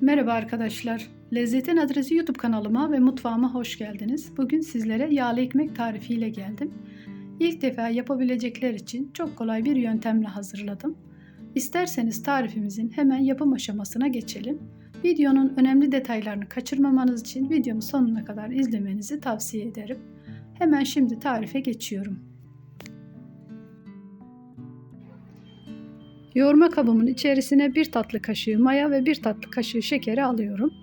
Merhaba arkadaşlar. Lezzetin Adresi YouTube kanalıma ve mutfağıma hoş geldiniz. Bugün sizlere yağlı ekmek tarifiyle geldim. İlk defa yapabilecekler için çok kolay bir yöntemle hazırladım. İsterseniz tarifimizin hemen yapım aşamasına geçelim. Videonun önemli detaylarını kaçırmamanız için videomu sonuna kadar izlemenizi tavsiye ederim. Hemen şimdi tarife geçiyorum. Yoğurma kabımın içerisine bir tatlı kaşığı maya ve bir tatlı kaşığı şekeri alıyorum.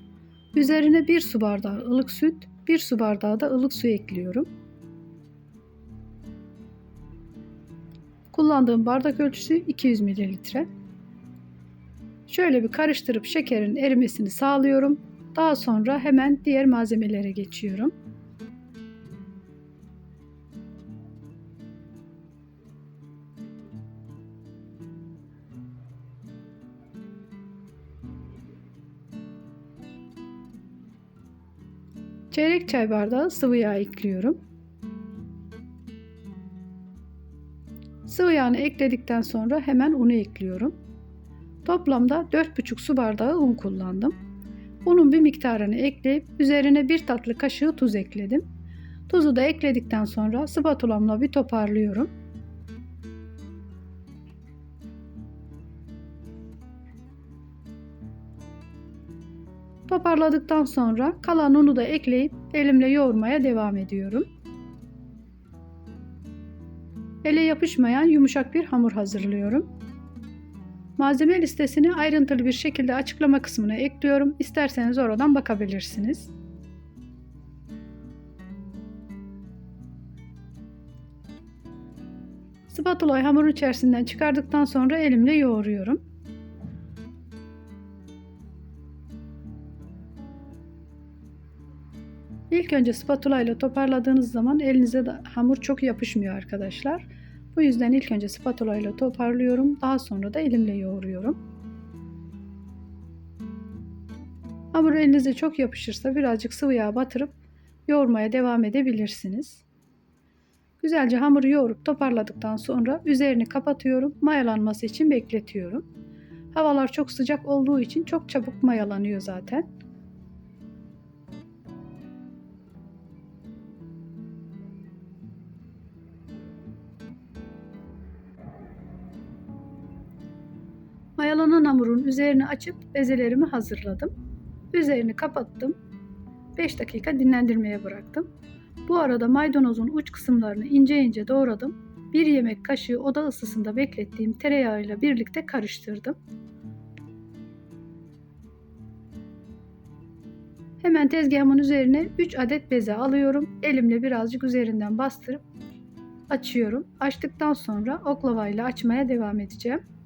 Üzerine bir su bardağı ılık süt, bir su bardağı da ılık su ekliyorum. Kullandığım bardak ölçüsü 200 mililitre. Şöyle bir karıştırıp şekerin erimesini sağlıyorum. Daha sonra hemen diğer malzemelere geçiyorum. Çeyrek çay bardağı sıvı yağ ekliyorum. Sıvı yağını ekledikten sonra hemen unu ekliyorum. Toplamda 4,5 su bardağı un kullandım. Unun bir miktarını ekleyip üzerine bir tatlı kaşığı tuz ekledim. Tuzu da ekledikten sonra spatulamla bir toparlıyorum. Toparladıktan sonra kalan unu da ekleyip elimle yoğurmaya devam ediyorum. Ele yapışmayan yumuşak bir hamur hazırlıyorum. Malzeme listesini ayrıntılı bir şekilde açıklama kısmına ekliyorum. İsterseniz oradan bakabilirsiniz. Spatulayı hamurun içerisinden çıkardıktan sonra elimle yoğuruyorum. İlk önce spatula ile toparladığınız zaman elinize de hamur çok yapışmıyor arkadaşlar. Bu yüzden ilk önce spatula ile toparlıyorum. Daha sonra da elimle yoğuruyorum. Hamur elinize çok yapışırsa birazcık sıvı yağ batırıp yoğurmaya devam edebilirsiniz. Güzelce hamuru yoğurup toparladıktan sonra üzerini kapatıyorum. Mayalanması için bekletiyorum. Havalar çok sıcak olduğu için çok çabuk mayalanıyor zaten. Hamurun üzerini açıp bezelerimi hazırladım. Üzerini kapattım. 5 dakika dinlendirmeye bıraktım. Bu arada maydanozun uç kısımlarını ince ince doğradım. Bir yemek kaşığı oda ısısında beklettiğim tereyağıyla birlikte karıştırdım. Hemen tezgahımın üzerine 3 adet beze alıyorum. Elimle birazcık üzerinden bastırıp açıyorum. Açtıktan sonra oklavayla açmaya devam edeceğim.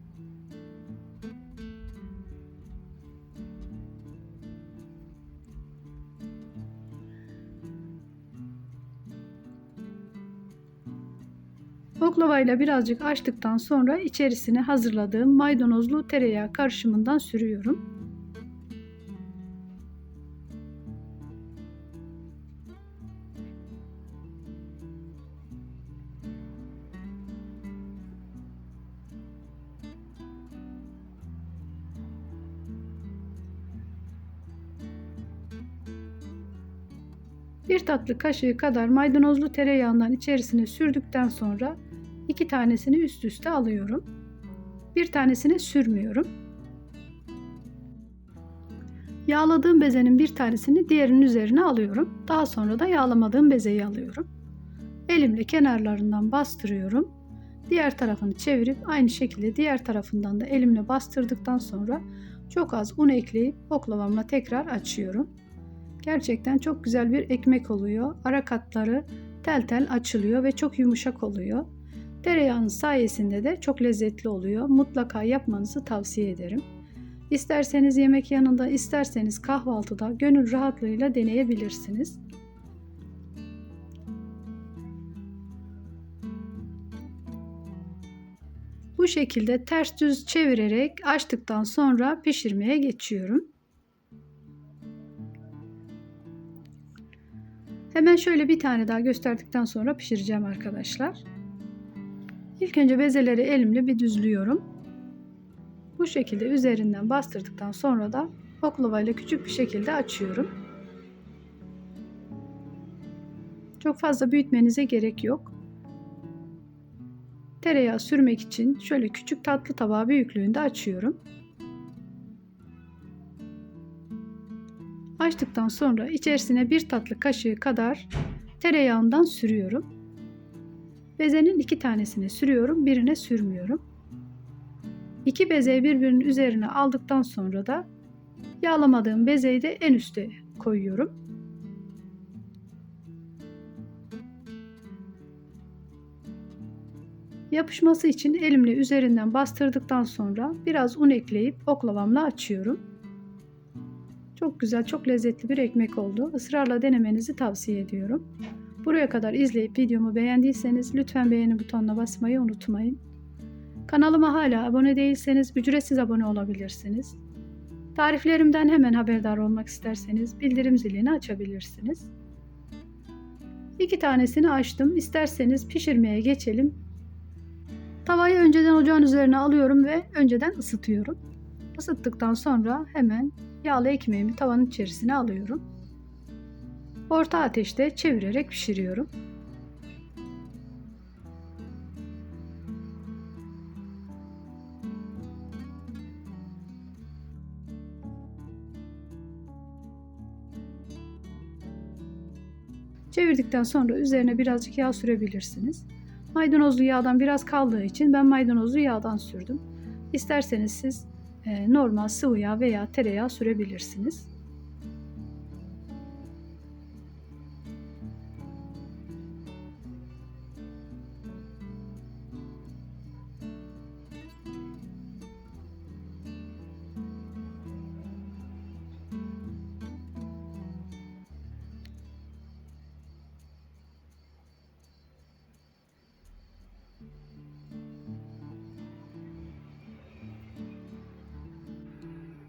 Oklavayla birazcık açtıktan sonra içerisine hazırladığım maydanozlu tereyağı karışımından sürüyorum. Bir tatlı kaşığı kadar maydanozlu tereyağından içerisine sürdükten sonra iki tanesini üst üste alıyorum. Bir tanesini sürmüyorum. Yağladığım bezenin bir tanesini diğerinin üzerine alıyorum. Daha sonra da yağlamadığım bezeyi alıyorum. Elimle kenarlarından bastırıyorum. Diğer tarafını çevirip aynı şekilde diğer tarafından da elimle bastırdıktan sonra çok az un ekleyip oklavamla tekrar açıyorum. Gerçekten çok güzel bir ekmek oluyor. Ara katları tel tel açılıyor ve çok yumuşak oluyor. Tereyağının sayesinde de çok lezzetli oluyor. Mutlaka yapmanızı tavsiye ederim. İsterseniz yemek yanında, isterseniz kahvaltıda gönül rahatlığıyla deneyebilirsiniz. Bu şekilde ters düz çevirerek açtıktan sonra pişirmeye geçiyorum. Hemen şöyle bir tane daha gösterdikten sonra pişireceğim arkadaşlar. İlk önce bezeleri elimle bir düzlüyorum. Bu şekilde üzerinden bastırdıktan sonra da oklavayla küçük bir şekilde açıyorum. Çok fazla büyütmenize gerek yok. Tereyağı sürmek için şöyle küçük tatlı tabağı büyüklüğünde açıyorum. Açtıktan sonra içerisine bir tatlı kaşığı kadar tereyağından sürüyorum. Bezenin iki tanesini sürüyorum, birine sürmüyorum. İki bezeyi birbirinin üzerine aldıktan sonra da yağlamadığım bezeyi de en üste koyuyorum. Yapışması için elimle üzerinden bastırdıktan sonra biraz un ekleyip oklavamla açıyorum. Çok güzel, çok lezzetli bir ekmek oldu. Israrla denemenizi tavsiye ediyorum. Buraya kadar izleyip videomu beğendiyseniz lütfen beğeni butonuna basmayı unutmayın. Kanalıma hala abone değilseniz ücretsiz abone olabilirsiniz. Tariflerimden hemen haberdar olmak isterseniz bildirim zilini açabilirsiniz. İki tanesini açtım. İsterseniz pişirmeye geçelim. Tavayı önceden ocağın üzerine alıyorum ve önceden ısıtıyorum. Isıttıktan sonra hemen yağlı ekmeğimi tavanın içerisine alıyorum. Orta ateşte çevirerek pişiriyorum. Çevirdikten sonra üzerine birazcık yağ sürebilirsiniz. Maydanozlu yağdan biraz kaldığı için ben maydanozlu yağdan sürdüm. İsterseniz siz e, normal sıvı yağ veya tereyağı sürebilirsiniz.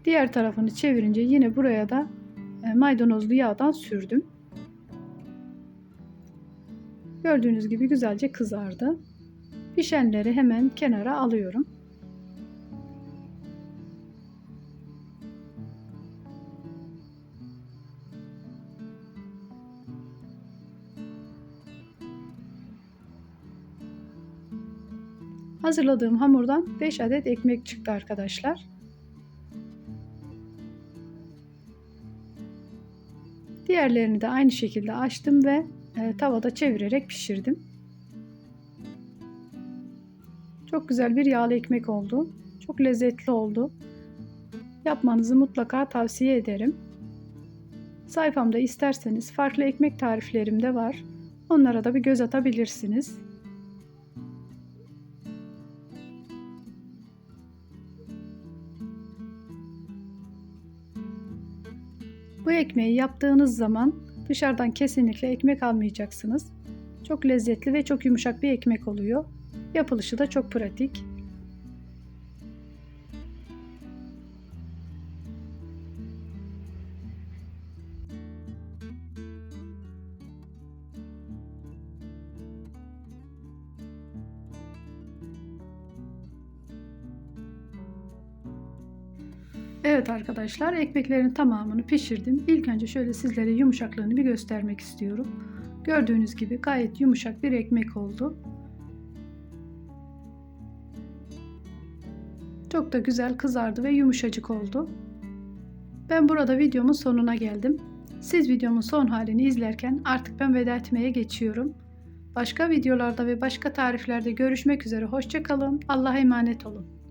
Diğer tarafını çevirince yine buraya da e, maydanozlu yağdan sürdüm. Gördüğünüz gibi güzelce kızardı. Pişenleri hemen kenara alıyorum. Hazırladığım hamurdan 5 adet ekmek çıktı arkadaşlar. Diğerlerini de aynı şekilde açtım ve e, tavada çevirerek pişirdim. Çok güzel bir yağlı ekmek oldu. Çok lezzetli oldu. Yapmanızı mutlaka tavsiye ederim. Sayfamda isterseniz farklı ekmek tariflerim de var. Onlara da bir göz atabilirsiniz. Bu ekmeği yaptığınız zaman dışarıdan kesinlikle ekmek almayacaksınız. Çok lezzetli ve çok yumuşak bir ekmek oluyor. Yapılışı da çok pratik. Evet arkadaşlar ekmeklerin tamamını pişirdim. İlk önce şöyle sizlere yumuşaklığını bir göstermek istiyorum. Gördüğünüz gibi gayet yumuşak bir ekmek oldu. Çok da güzel kızardı ve yumuşacık oldu. Ben burada videomun sonuna geldim. Siz videomun son halini izlerken artık ben veda etmeye geçiyorum. Başka videolarda ve başka tariflerde görüşmek üzere. Hoşçakalın. Allah'a emanet olun.